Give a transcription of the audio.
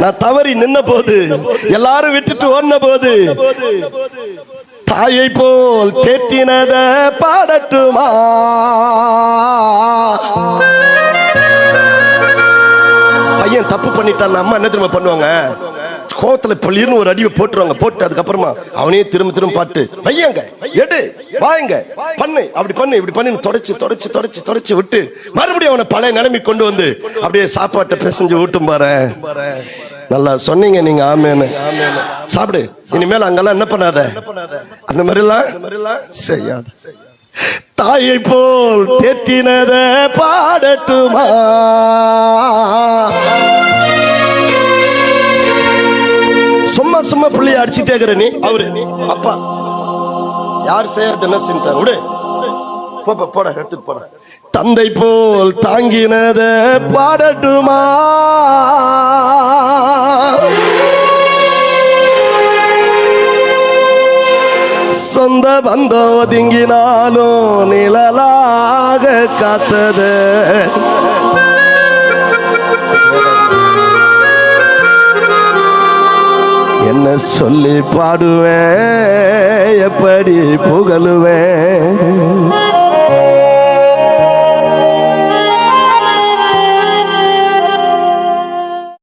நான் தவறி நின்ன போது எல்லாரும் விட்டுட்டு ஓடின போது தாயை போல் தேத்தினத பாடட்டுமா? பையன் தப்பு பண்ணிட்டான் அம்மா என்ன திரும்ப பண்ணுவாங்க? கோவத்துல பள்ளியிருந்து ஒரு அடிவை போட்டுருவாங்க போட்டு அதுக்கப்புறமா அவனே திரும்ப திரும்ப பாட்டு பையங்க எடு வாங்க பண்ணு அப்படி பண்ணு இப்படி பண்ணு தொடச்சு தொடச்சு தொடச்சு தொடச்சு விட்டு மறுபடியும் அவனை பழைய நிலைமை கொண்டு வந்து அப்படியே சாப்பாட்டை பிசைஞ்சு ஊட்டும் பாரு நல்லா சொன்னீங்க நீங்க ஆமேன்னு. சாப்பிடு. இனிமேல் அங்கெல்லாம் என்ன பண்ணாத? அந்த மாதிரிலாம் செய்யாது. தாயை போல் தேற்றினத பாடட்டுமா? சும்மா சும்மா பிள்ளைய அடிச்சுட்டே இருக்கிற நீ அவரு. அப்பா. யார் செய்யறது என்ன செஞ்சாங்க விடு. போப்பா போட எடுத்துட்டு போட. தந்தை போல் தாங்கினத பாடட்டுமா? சொந்த பந்தம் ஒதுங்கினாலும் நிழலாக காத்தது. என்ன சொல்லி பாடுவேன் எப்படி புகழுவேன்